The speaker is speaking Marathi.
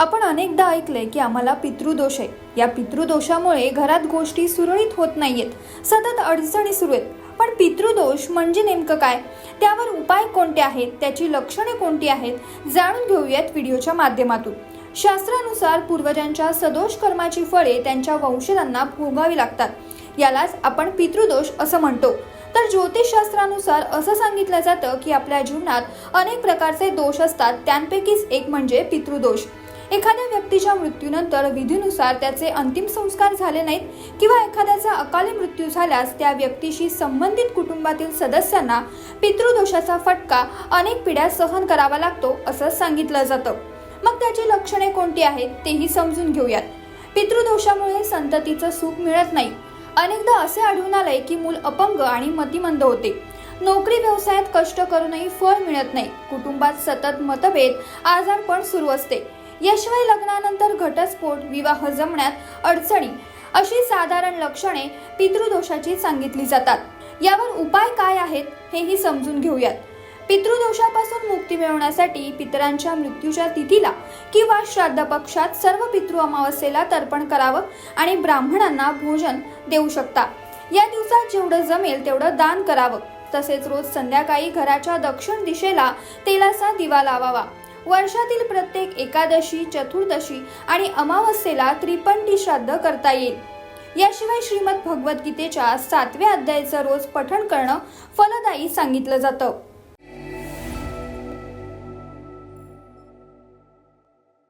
आपण अनेकदा ऐकलंय की आम्हाला पितृदोष आहे. या पितृदोषामुळे घरात गोष्टी सुरळीत होत नाहीयेत. सतत अडचणी सुरू आहेत. पण पितृदोष म्हणजे नेमकं काय? त्यावर उपाय कोणते आहेत? त्याची लक्षणे कोणती आहेत? जाणून घेऊयात व्हिडिओच्या माध्यमातून. शास्त्रानुसार पूर्वजांच्या सदोष कर्माची फळे त्यांच्या वंशजांना भोगावी लागतात. यालाच आपण पितृदोष असं म्हणतो. तर ज्योतिषशास्त्रानुसार असं सांगितलं जातं की आपल्या जीवनात अनेक प्रकारचे दोष असतात. त्यांपैकीच एक म्हणजे पितृदोष. एखाद्या व्यक्तीच्या मृत्यूनंतर विधीनुसार त्याचे अंतिम संस्कार झाले नाहीत किंवा एखाद्याचा अकाली मृत्यू झाल्यास त्या व्यक्तीशी संबंधित कुटुंबातील सदस्यांना पितृदोषाचा फटका अनेक पिढ्या सहन करावा लागतो असं सांगितलं जातं. मग त्याची लक्षणे कोणती आहेत तेही समजून घेऊयात. पितृदोषामुळे संततीचं सुख मिळत नाही. अनेकदा असे आढळून आलंय की मूल अपंग आणि मतिमंद होते. नोकरी व्यवसायात कष्ट करूनही फळ मिळत नाही. कुटुंबात सतत मतभेद आजारपण सुरू असते. याशिवाय लग्नानंतर घटस्फोट विवाह जमण्यात अडचणी अशी साधारण लक्षणे पितृदोषाची सांगितली जातात. यावर उपाय काय आहेत हेही समजून घेऊयात. पितृदोषापासून मुक्ती मिळवण्यासाठी पितरांच्या मृत्यूच्या तिथीला किंवा श्राद्ध पक्षात सर्व पितृ अमावस्येला तर्पण करावं आणि ब्राह्मणांना भोजन देऊ शकता. या दिवसात जेवढं जमेल तेवढं दान करावं. तसेच रोज संध्याकाळी घराच्या दक्षिण दिशेला तेलाचा दिवा लावावा. वर्षातील प्रत्येक एकादशी चतुर्दशी आणि अमावस्येला त्रिपंडी श्राद्ध करता येईल. याशिवाय श्रीमद भगवद्गीतेच्या सातव्या अध्यायाचं रोज पठण करणं फलदायी सांगितलं जातं.